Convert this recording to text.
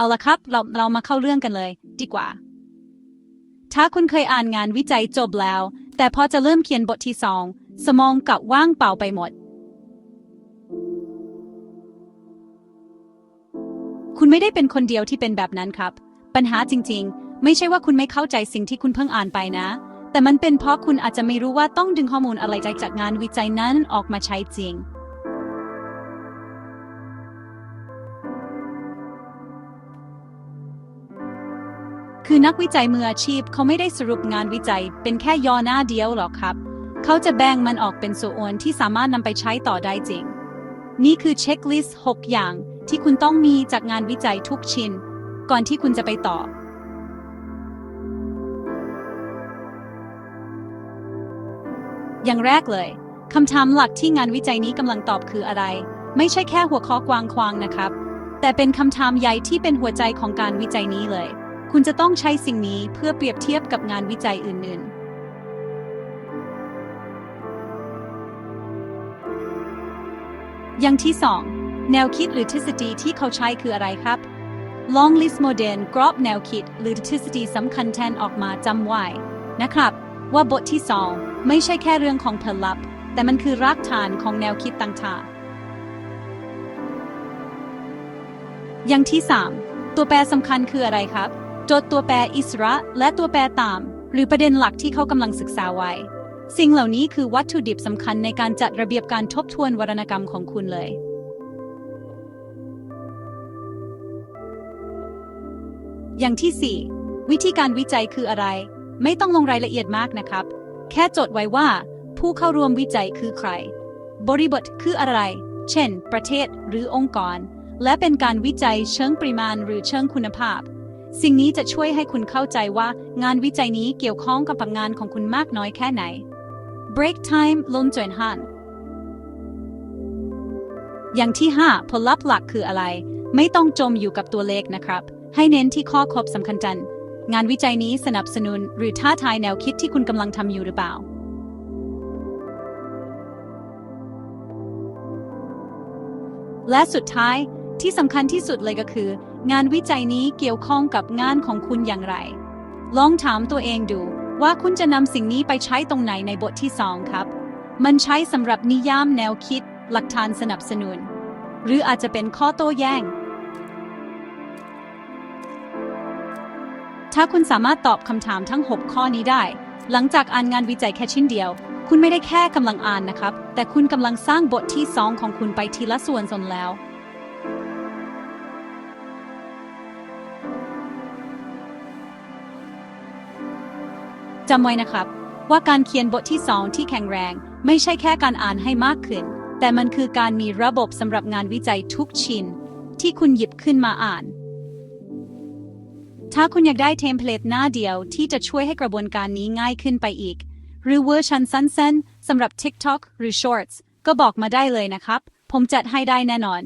เอาละครับ เราเรามาเข้าเรื่องกันเลย ดีกว่า ถ้าคุณเคยอ่านงานวิจัยจบแล้ว แต่พอจะเริ่มเขียนบทที่สองสมองกับว่างเปล่าไปหมด คุณไม่ได้เป็นคนเดียวที่เป็นแบบนั้นครับ ปัญหาจริง ๆ ไม่ใช่ว่าคุณไม่เข้าใจสิ่งที่คุณเพิ่งอ่านไปนะ แต่มันเป็นเพราะคุณอาจจะไม่รู้ว่าต้องดึงข้อมูลอะไรจากงานวิจัยนั้นออกมาใช้จริง คือนักวิจัยมืออาชีพเขาไม่ได้สรุปงานวิจัย เป็นแค่ย่อหน้าเดียวหรอกครับ เขาจะแบ่งมันออกเป็นส่วนที่สามารถนำไปใช้ต่อได้จริง นี่คือเช็คลิสต์ 6 อย่างที่คุณต้องมีจากงานวิจัยทุกชิ้น ก่อนที่คุณจะไปต่ออย่างแรกเลย คำถามหลักที่งานวิจัยนี้กำลังตอบคืออะไร ไม่ใช่แค่หัวข้อกวางควางนะครับ แต่เป็นคำถามใหญ่ที่เป็นหัวใจของการวิจัยนี้เลย คุณจะต้องใช้สิ่งนี้เพื่อเปรียบเทียบกับงานวิจัยอื่น ๆอย่างที่ 2 แนวคิดหรือทฤษฎีที่เขาใช้คืออะไรครับ Long list model กรอบแนวคิดหรือทฤษฎีสำคัญแทนออกมาจำไว้นะครับ ว่าบทที่ 2 ไม่ใช่แค่เรื่องของผลลัพธ์ แต่มันคือรากฐานของแนวคิดต่างๆ อย่างที่ 3 ตัวแปรสำคัญคืออะไรครับ จทย์ตัวแปรอิสระ และตัวแปรตาม หรือประเด็นหลักที่เขากำลังศึกษาไว้ สิ่งเหล่านี้คือวัตถุดิบสำคัญในการจัดระเบียบการทบทวนวรรณกรรมของคุณเลยอย่างที่ 4 วิธีการวิจัยคืออะไร ไม่ต้องลงรายละเอียดมากนะครับ แค่จดไว้ว่า ผู้เข้าร่วมวิจัยคือใคร บริบทคืออะไร เช่น ประเทศหรือองค์กร และเป็นการวิจัยเชิงปริมาณหรือเชิงคุณภาพ สิ่งนี้จะช่วยให้คุณเข้าใจว่างานวิจัยนี้เกี่ยวข้องกับงานของคุณมากน้อยแค่ไหน break time ลงจนหันอย่างที่ 5 ผลลัพธ์หลักคืออะไร ไม่ต้องจมอยู่กับตัวเลขนะครับ ให้เน้นที่ข้อครบสำคัญจันงานวิจัยนี้สนับสนุนหรือท้าทายแนวคิดที่คุณกำลังทำอยู่หรือเปล่า และสุดท้ายที่สำคัญที่สุดเลยก็คือ งานวิจัยนี้เกี่ยวข้องกับงานของคุณอย่างไร ลองถามตัวเองดูว่าคุณจะนำสิ่งนี้ไปใช้ตรงไหนในบทที่สองครับ มันใช้สำหรับนิยามแนวคิด หลักฐานสนับสนุน หรืออาจจะเป็นข้อโต้แย้ง ถ้าคุณสามารถตอบคำถามทั้ง 6 ข้อนี้ได้ หลังจากอ่านงานวิจัยแค่ชิ้นเดียว คุณไม่ได้แค่กำลังอ่านนะครับ แต่คุณกำลังสร้างบทที่2ของคุณไปทีละส่วนส่วนแล้ว จำไว้นะครับ ว่าการเขียนบทที่2ที่แข็งแรง ไม่ใช่แค่การอ่านให้มากขึ้น แต่มันคือการมีระบบสำหรับงานวิจัยทุกชิ้น ที่คุณหยิบขึ้นมาอ่าน ถ้าคุณอยากได้เทมเพลตหน้าเดียวที่จะช่วยให้กระบวนการนี้ง่ายขึ้นไปอีก หรือเวอร์ชันสั้นๆสำหรับ TikTok หรือ Shorts ก็บอกมาได้เลยนะครับ ผมจัดให้ได้แน่นอน